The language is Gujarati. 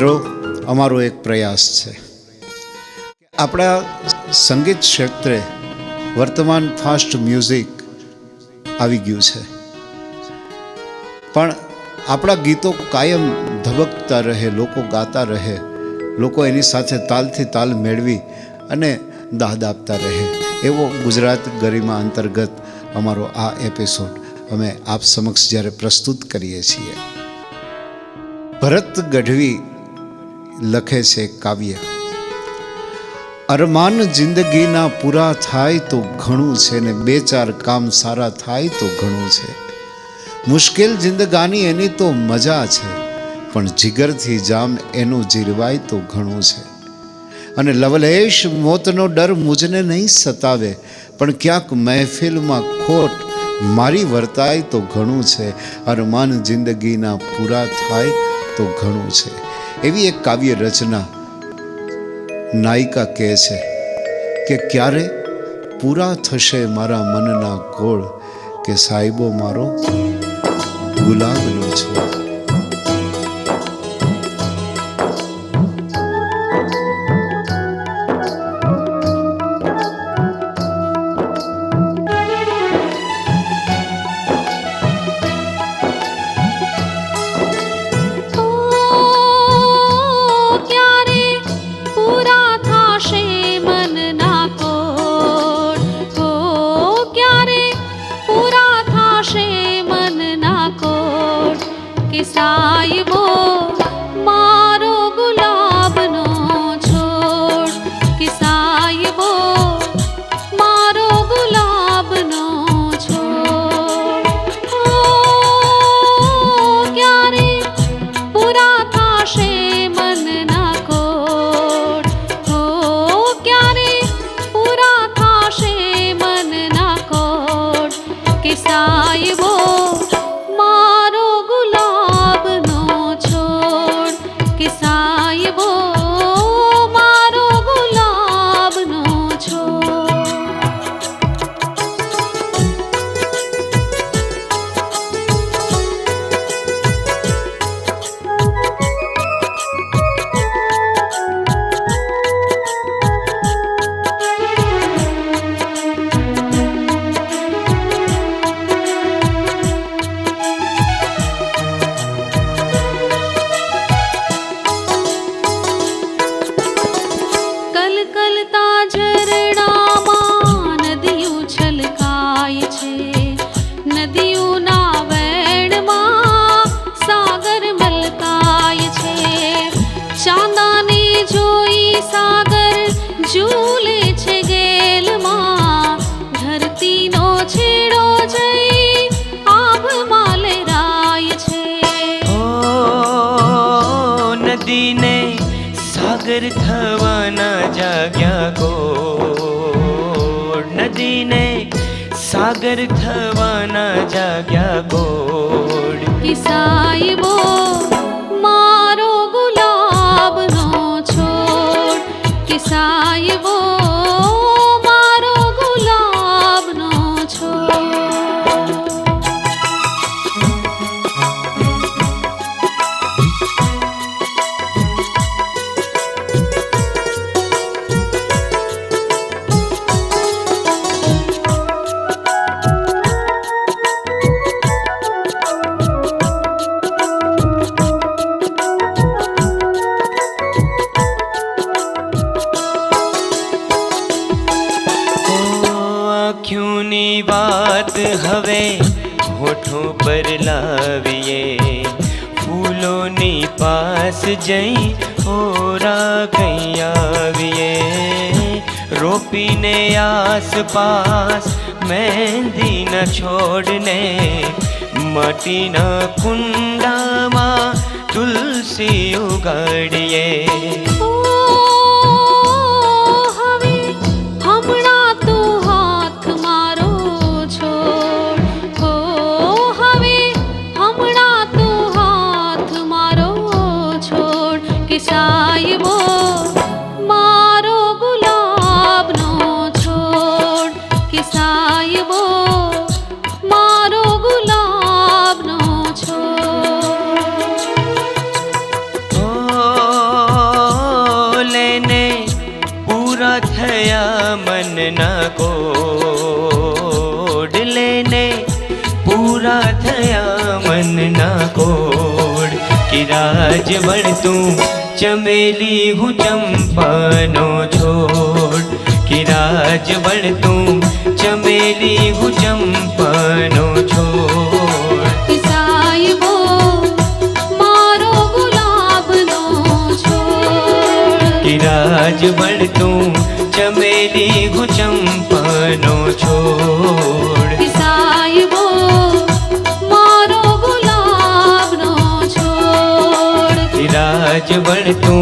મિત્રો, અમારો એક પ્રયાસ છે. આપણા સંગીત ક્ષેત્રે વર્તમાન ફાસ્ટ મ્યુઝિક આવી ગયું છે. પણ આપણા ગીતો કાયમ ધબકતા રહે, લોકો ગાતા રહે, લોકો એની સાથે તાલથી તાલ મેળવી અને દાદ આપતા રહે. એવો ગુજરાત ગરિમા અંતર્ગત અમારો આ એપિસોડ અમે આપ સમક્ષ જ્યારે પ્રસ્તુત કરીએ છીએ. ભરત ગઢવી લખે છે કાવ્ય. અરમાન જિંદગીના પૂરા થાય તો ઘણું છે ને બે ચાર કામ સારા થાય તો ઘણું છે. મુશ્કેલ જિંદગાની એની તો મજા છે, પણ જીગરથી જામ એનું જીરવાય તો ઘણું છે. અને લવલેશ મોતનો ડર મુજને નહીં સતાવે, પણ ક્યાંક મહેફિલમાં ખોટ મારી વર્તાય તો ઘણું છે. અરમાન જિંદગીના પૂરા થાય તો ઘણું છે. એવી એક કાવ્ય રચના નાયિકા કહે છે કે ક્યારે પૂરા થશે મારા મનના ગોળ કે સાહેબો મારો ગુલાબનો છોડ. પૂરા થવાના જાગ્યા ગોળ નદીને સાગર થવાના જાગ્યા ગોળ કે બો મારો ગુલાબનો છોડ. કે આંખ્યોની વાત હવે હોઠો પર લાવીએ. ફૂલોની પાસ જઈ હોરા કઈ આવીએ. રોપીને આસપાસ મહેંદીના છોડને માટીના કુંડામાં તુલસી ઉગાડીએ. કોડ લેને પૂરા થયા મનના કોડ. કિરાજ વળતું ચમેલી હું ચંપાનો છોડ. કિરાજ વળતું ચમેલી હું ચંપાનો છોડ. સાહેબો મારો ગુલાબનો છોડ. કિરાજ વળતું દેગુ ચંપનો છોડ. સાહેબો મારો ગુલાબનો છોડ. રાજ વણતું